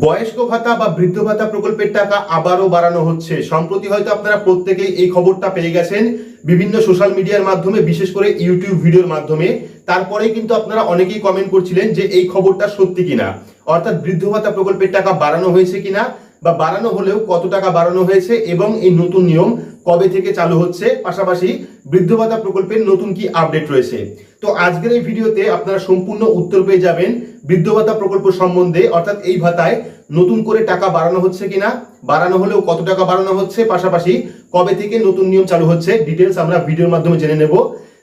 বয়স্ক ভাতা বা বৃদ্ধ ভাতা প্রকল্পের টাকা আবারও বাড়ানো হচ্ছে। সম্প্রতি হয়তো আপনারা প্রত্যেকেই এই খবরটা পেয়ে গেছেন বিভিন্ন সোশ্যাল মিডিয়ার মাধ্যমে, বিশেষ করে ইউটিউব ভিডিওর মাধ্যমে। তারপরে কিন্তু আপনারা অনেকেই কমেন্ট করছিলেন যে এই খবরটা সত্যি কিনা, অর্থাৎ বৃদ্ধ ভাতা প্রকল্পের টাকা বাড়ানো হয়েছে কিনা। বা বাড়ানো হলেও কত টাকা বাড়ানো হয়েছে এবং এই নতুন নিয়ম কবে থেকে চালু হচ্ছে? পাশাপাশি বৃদ্ধ ভাতা প্রকল্পের নতুন কি আপডেট রয়েছে? তো আজকের এই ভিডিওতে আপনারা সম্পূর্ণ উত্তর পেয়ে যাবেন বৃদ্ধ ভাতা প্রকল্প সম্বন্ধে, অর্থাৎ এই ভাতায় নতুন করে টাকা বাড়ানো হচ্ছে কিনা, বাড়ানো হলেও কত টাকা বাড়ানো হচ্ছে, পাশাপাশি কবে থেকে নতুন নিয়ম চালু হচ্ছে ডিটেলস আমরা ভিডিওর মাধ্যমে জেনে নেব।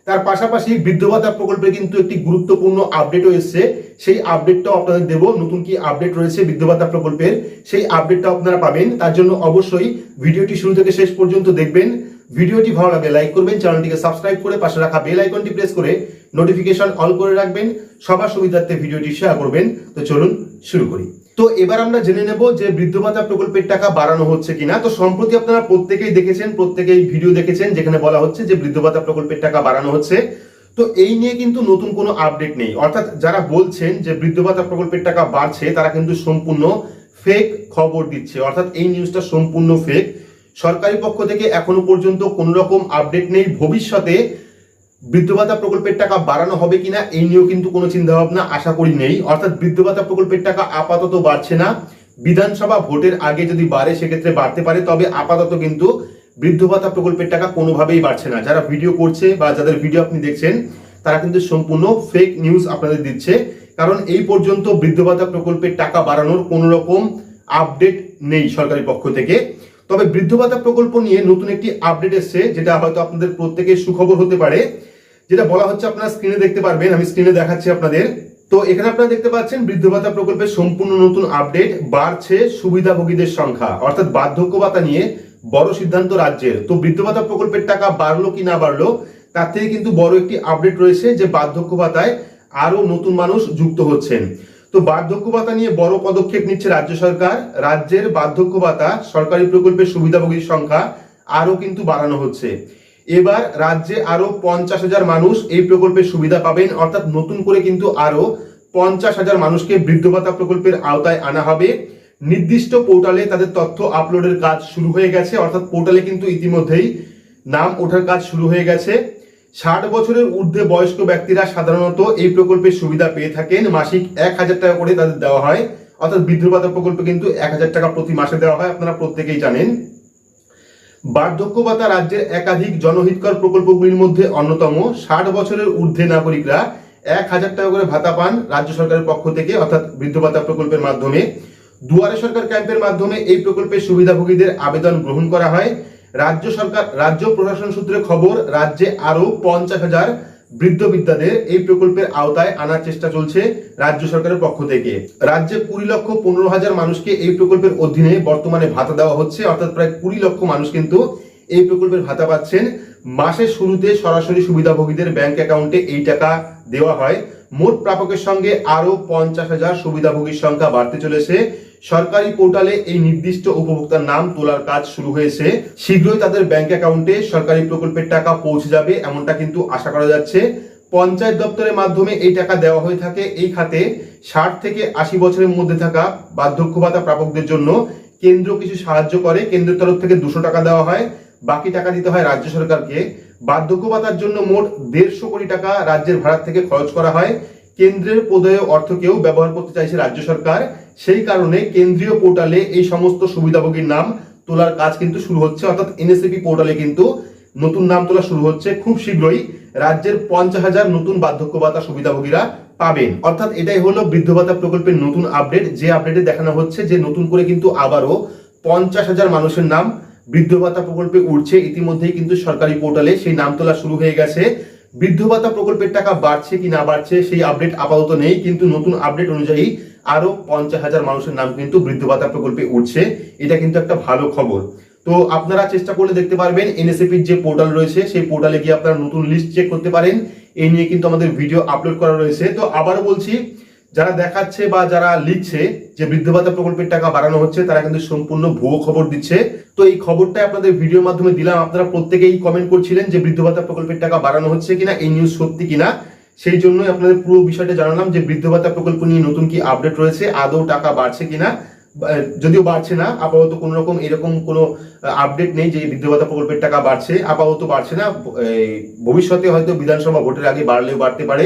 তার পাশাপাশি বৃদ্ধ ভাতা প্রকল্পে কিন্তু একটি গুরুত্বপূর্ণ আপডেটও এসছে। সেই আপডেটটাও আপনাদের দেব, নতুন কি আপডেট রয়েছে বৃদ্ধ ভাতা প্রকল্পের, সেই আপডেটটা আপনারা পাবেন। তার জন্য অবশ্যই ভিডিওটি শুরু থেকে শেষ পর্যন্ত দেখবেন। ভিডিওটি ভালো লাগলে লাইক করবেন চ্যানেলটিকে সাবস্ক্রাইব করে পাশে রাখা বেল আইকনটি প্রেস করে নোটিফিকেশন অল করে রাখবেন, সবার সুবিধার্থে ভিডিওটি শেয়ার করবেন। তো চলুন শুরু করি। তো এবার আমরা জেনে নেব যে বৃদ্ধ ভাতা প্রকল্পের টাকা বাড়ানো হচ্ছে কিনা। তো সম্প্রতি আপনারা প্রত্যেকেই দেখেছেন, প্রত্যেকেই ভিডিও দেখেছেন, যেখানে বলা হচ্ছে যে বৃদ্ধ ভাতা প্রকল্পের টাকা বাড়ানো হচ্ছে। তো এই নিয়ে কিন্তু নতুন কোনো আপডেট নেই। অর্থাৎ যারা বলছেন যে বৃদ্ধ ভাতা প্রকল্পের টাকা বাড়ছে, তারা কিন্তু সম্পূর্ণ ফেক খবর দিচ্ছে। অর্থাৎ এই নিউজটা সম্পূর্ণ ফেক সরকারি পক্ষ থেকে এখনও পর্যন্ত কোনো রকম আপডেট নেই। ভবিষ্যতে বৃদ্ধ ভাতা প্রকল্পের টাকা বাড়ানো হবে কিনা, এই নিয়েও কিন্তু কোনো চিন্তা ভাবনা আশা করি নেই। অর্থাৎ বৃদ্ধ ভাতা প্রকল্পের টাকা আপাতত বাড়ছে না। বিধানসভা ভোটের আগে যদি বাড়ে, সেক্ষেত্রে বাড়তে পারে, তবে আপাতত কিন্তু বৃদ্ধ ভাতা প্রকল্পের টাকা কোনোভাবেই বাড়ছে না। যারা ভিডিও করছে বা যাদের ভিডিও আপনি দেখছেন, তারা কিন্তু সম্পূর্ণ ফেক নিউজ আপনাদের দিচ্ছে। কারণ এই পর্যন্ত বৃদ্ধ ভাতা প্রকল্পের টাকা বাড়ানোর কোনো রকম আপডেট নেই সরকারি পক্ষ থেকে। তবে বৃদ্ধ ভাতা প্রকল্প নিয়ে নতুন একটি আপডেট এসছে, যেটা হয়তো আপনাদের প্রত্যেকের সুখবর হতে পারে। যেটা বলা হচ্ছে আপনারা স্ক্রিনে দেখতে পারবেন, আমি স্ক্রিনে দেখাচ্ছি আপনাদের। তো এখানে আপনারা দেখতে পাচ্ছেন, বৃদ্ধ ভাতা প্রকল্পের সম্পূর্ণ নতুন আপডেট বাড়ছে সুবিধাভোগীদের সংখ্যা, অর্থাৎ বার্ধক্য ভাতা নিয়ে বড় সিদ্ধান্ত রাজ্যের। তো বৃদ্ধ ভাতা প্রকল্পের টাকা বাড়লো কি না বাড়লো, তার থেকে কিন্তু বড় একটি আপডেট রয়েছে যে বার্ধক্য ভাতায় আরও নতুন মানুষ যুক্ত হচ্ছেন। তো বার্ধক্য ভাতা নিয়ে বড় পদক্ষেপ নিচ্ছে রাজ্য সরকার। রাজ্যের বার্ধক্য ভাতা সরকারি প্রকল্পের সুবিধাভোগীর সংখ্যা আরও কিন্তু বাড়ানো হচ্ছে। এবার রাজ্যে আরও পঞ্চাশ হাজার মানুষ এই প্রকল্পের সুবিধা পাবেন। অর্থাৎ নতুন করে কিন্তু আরও পঞ্চাশ হাজার মানুষকে বৃদ্ধ ভাতা প্রকল্পের আওতায় আনা হবে। নির্দিষ্ট পোর্টালে তাদের তথ্য আপলোডের কাজ শুরু হয়ে গেছে। অর্থাৎ পোর্টালে কিন্তু ইতিমধ্যেই নাম ওঠার কাজ শুরু হয়ে গেছে। ষাট বছরের ঊর্ধ্বে বয়স্ক ব্যক্তিরা সাধারণত এই প্রকল্পের সুবিধা পেয়ে থাকেন। মাসিক এক হাজার টাকা করে তাদের দেওয়া হয়। অর্থাৎ বৃদ্ধ ভাতা প্রকল্প কিন্তু এক হাজার টাকা প্রতি মাসে দেওয়া হয়। আপনারা প্রত্যেকেই জানেন। বার্ধক্য ভাতা রাজ্যের একাধিক জনহিতকর প্রকল্পগুলির মধ্যে অন্যতম ষাট বছরের ঊর্ধ্বে নাগরিকরা এক হাজার টাকা করে ভাতা পান রাজ্য সরকারের পক্ষ থেকে, অর্থাৎ বৃদ্ধ ভাতা প্রকল্পের মাধ্যমে। দুয়ারে সরকার ক্যাম্পের মাধ্যমে এই প্রকল্পের সুবিধাভোগীদের আবেদন গ্রহণ করা হয়। রাজ্য সরকার, রাজ্য প্রশাসন সূত্রে খবর, রাজ্যে আরও পঞ্চাশ হাজার বৃদ্ধ বিদ্যাদের এই প্রকল্পের আওতায় আনার চেষ্টা চলছে রাজ্য সরকারের পক্ষ থেকে। রাজ্যে কুড়ি লক্ষ পনেরো হাজার মানুষকে এই প্রকল্পের অধীনে বর্তমানে ভাতা দেওয়া হচ্ছে, অর্থাৎ প্রায় কুড়ি লক্ষ মানুষ কিন্তু এই প্রকল্পের ভাতা পাচ্ছেন। মাসের শুরুতে সরাসরি সুবিধাভোগীদের ব্যাংক অ্যাকাউন্টে এই টাকা দেওয়া হয়। মোট প্রাপকের সঙ্গে আরও পঞ্চাশ হাজার সুবিধাভোগীর সংখ্যা বাড়তে চলেছে। সরকারি পোর্টালে এই নির্দিষ্ট উপভোক্তার নাম তোলার কাজ শুরু হয়েছে। শীঘ্রই তাদের ব্যাংক অ্যাকাউন্টে সরকারি প্রকল্পের টাকা পৌঁছে যাবে এমনটা কিন্তু আশা করা যাচ্ছে। পঞ্চায়েত দপ্তরের মাধ্যমে এই টাকা দেওয়া হয়ে থাকে এই খাতে ষাট থেকে আশি বছরের মধ্যে থাকা বার্ধক্য ভাতা প্রাপকদের জন্য। কেন্দ্র কিছু সাহায্য করে, কেন্দ্রের তরফ থেকে দুশো টাকা দেওয়া হয়, বাকি টাকা দিতে হয় রাজ্য সরকারকে। বার্ধক্য ভাতার জন্য মোট দেড়শো কোটি টাকা রাজ্যের ভাড়া থেকে খরচ করা হয়। কেন্দ্রের প্রদেয় অর্থকেও ব্যবহার করতে চাইছে রাজ্য সরকার। সেই কারণে কেন্দ্রীয় পোর্টালে এই সমস্ত সুবিধাভোগীর নাম তোলার কাজ কিন্তু শুরু হচ্ছে, অর্থাৎ এনএসএপি পোর্টালে কিন্তু নতুন নাম তোলা শুরু হচ্ছে খুব শীঘ্রই। রাজ্যের পঞ্চাশ হাজার নতুন বার্ধক্য ভাতা সুবিধাভোগীরা পাবেন। অর্থাৎ এটাই হলো বৃদ্ধ ভাতা প্রকল্পের নতুন আপডেট। যে আপডেটে দেখানো হচ্ছে যে নতুন করে কিন্তু আবারও পঞ্চাশ হাজার মানুষের নাম বৃদ্ধ ভাতা প্রকল্পে উঠছে। ইতিমধ্যেই কিন্তু সরকারি পোর্টালে সেই নাম তোলা শুরু হয়ে গেছে। বৃদ্ধ ভাতা প্রকল্পের টাকা বাড়ছে কি না বাড়ছে, সেই আপডেট আপাতত নেই, কিন্তু নতুন আপডেট অনুযায়ী আরও পঞ্চাশ হাজার মানুষের নাম কিন্তু বৃদ্ধ ভাতা প্রকল্পে উঠছে। এটা কিন্তু একটা ভালো খবর। তো আপনারা চেষ্টা করলে দেখতে পারবেন, এনএসএপির যে পোর্টাল রয়েছে, সেই পোর্টালে গিয়ে আপনারা নতুন লিস্ট চেক করতে পারেন। এই নিয়ে কিন্তু আমাদের ভিডিও আপলোড করা রয়েছে। তো আবারও বলছি যারা দেখাচ্ছে বা যারা লিখছে যে বৃদ্ধ ভাতা প্রকল্পের টাকা বাড়ানো হচ্ছে, তারা কিন্তু সম্পূর্ণ ভুয়ো খবর দিচ্ছে। তো এই খবরটাই আপনাদের ভিডিওর মাধ্যমে দিলাম। আপনারা প্রত্যেকেই কমেন্ট করছিলেন যে বৃদ্ধ ভাতা প্রকল্পের টাকা বাড়ানো হচ্ছে কিনা, এই নিউজ সত্যি কিনা? সেই জন্যই আপনাদের পুরো বিষয়টা জানালাম যে বৃদ্ধ ভাতা প্রকল্প নিয়ে নতুন কি আপডেট রয়েছে, আদৌ টাকা বাড়ছে কিনা? যদিও বাড়ছে না, আপাতত কোনো রকম এরকম কোনো আপডেট নেই যে বৃদ্ধ ভাতা প্রকল্পের টাকা বাড়ছে, আপাতত বাড়ছে না। ভবিষ্যতে হয়তো বিধানসভা ভোটের আগে বাড়লেও বাড়তে পারে।